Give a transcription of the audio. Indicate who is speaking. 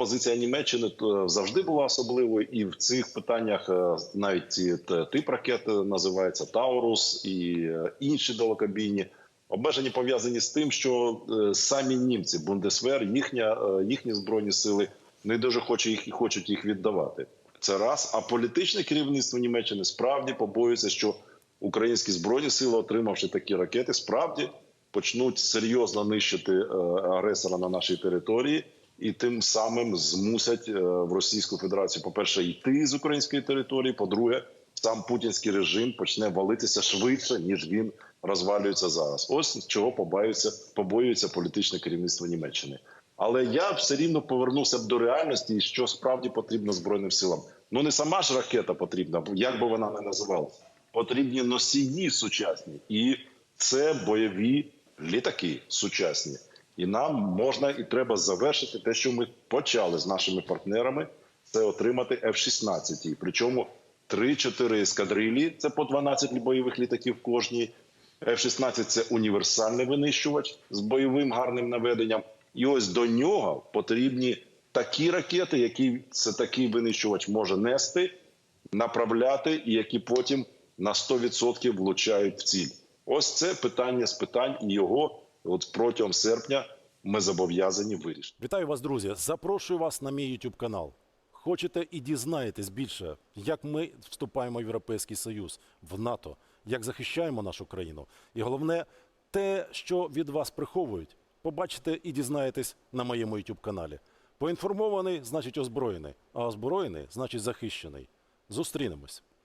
Speaker 1: позиція Німеччини е, завжди була особливою, і в цих питаннях е, навіть ці тип ракет е, називається Таурус і інші далекобійні. Обмеження пов'язані з тим, що самі німці, Бундесвер, їхня, їхні збройні сили не дуже хочуть їх і хочуть їх віддавати. Це раз. А політичне керівництво Німеччини справді побоюється, що українські збройні сили, отримавши такі ракети, справді почнуть серйозно нищити агресора на нашій території, і тим самим змусять е, в Російську Федерацію, по перше, йти з української території. По-друге, сам путінський режим почне валитися швидше ніж він розвалюється зараз. Ось чого побоюється, побоюється політичне керівництво Німеччини. Але я все рівно повернувся б до реальності, і що справді потрібно збройним силам. Ну не сама ж ракета потрібна, як би вона не називалася. Потрібні носії сучасні, і це бойові літаки сучасні. І нам можна і треба завершити те, що ми почали з нашими партнерами, це отримати F-16. Причому 3-4 ескадрилі, це по 12 бойових літаків кожній. F-16 – це універсальний винищувач з бойовим гарним наведенням. І ось до нього потрібні такі ракети, які це такий винищувач може нести, направляти, і які потім на 100% влучають в ціль. Ось це питання з питань, і його от протягом серпня ми зобов'язані вирішити.
Speaker 2: Вітаю вас, друзі! Запрошую вас на мій YouTube канал. Хочете і дізнаєтесь більше, як ми вступаємо в Європейський Союз, в НАТО, як захищаємо нашу країну. І головне, те, що від вас приховують, побачите і дізнаєтесь на моєму YouTube каналі. Поінформований значить озброєний, а озброєний значить захищений. Зустрінемось.